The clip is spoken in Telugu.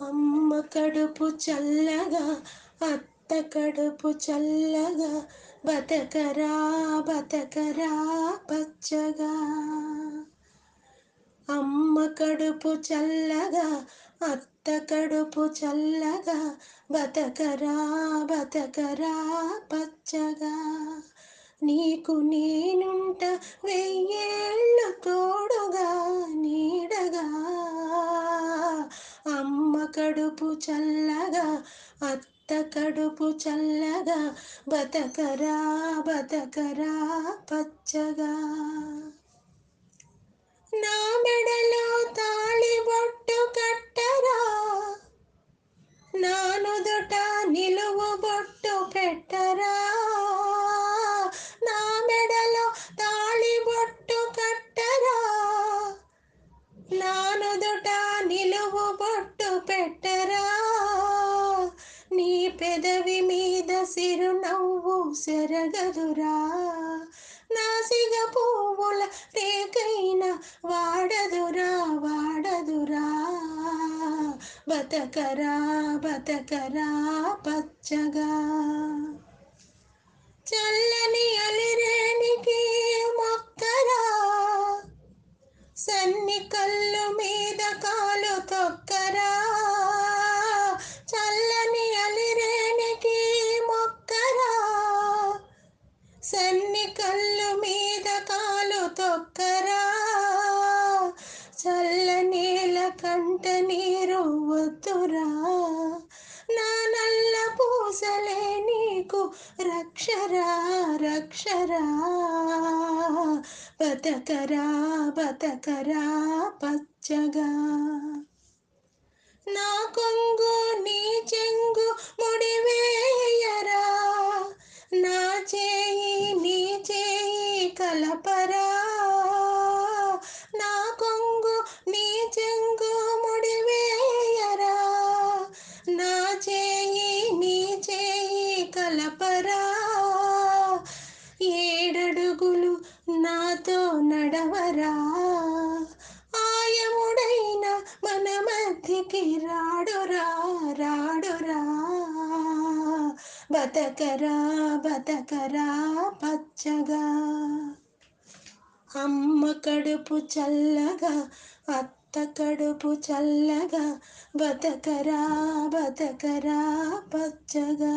అమ్మ కడుపు చల్లగా అత్త కడుపు చల్లగా బతకరా బతకరా పచ్చగా. అమ్మ కడుపు చల్లగా అత్త కడుపు చల్లగా బతకరా బతకరా పచ్చగా. నీకు నేనుంట వెయ్యేళ్ళు తోడు కడుపు చల్లగా అత్త కడుపు చల్లగా బతకరా బతకరా పచ్చగా. నా మెడలో తాళి బొట్టు కట్టరా నా నుదుట నిలువు బొట్టు పెట్టరా. నా మెడలో తాళి బొట్టు కట్టరా నా నుదుట నిలువు బొట్టు పెట్ట నీ పెదవి మీద సిరునవ్వు సెరగదురా. నాసిగ పువ్వుల రేకైన వాడదురా వాడదురా. బతకరా బతకరా పచ్చగా. సన్ని కళ్ళు మీద కాలు తొక్కరా. చల్ల నీల కంట నీరు వద్దురా నా నల్ల పూసలే నీకు రక్షరా రక్షరా. బతకరా బతకరా పచ్చగా. నా కొంగు కలపరా నా కొంగు నీ చెంగు ముడివేయరా. నా చేయి నీ చేయి కలపరా. ఏడడుగులు నాతో నడవరా. ఆయముడైన మన మధ్యకి రాడురా రాడురా. బతకరా బతకరా పచ్చగా. అమ్మ కడుపు చల్లగా అత్త కడుపు చల్లగా బతకరా బతకరా పచ్చగా.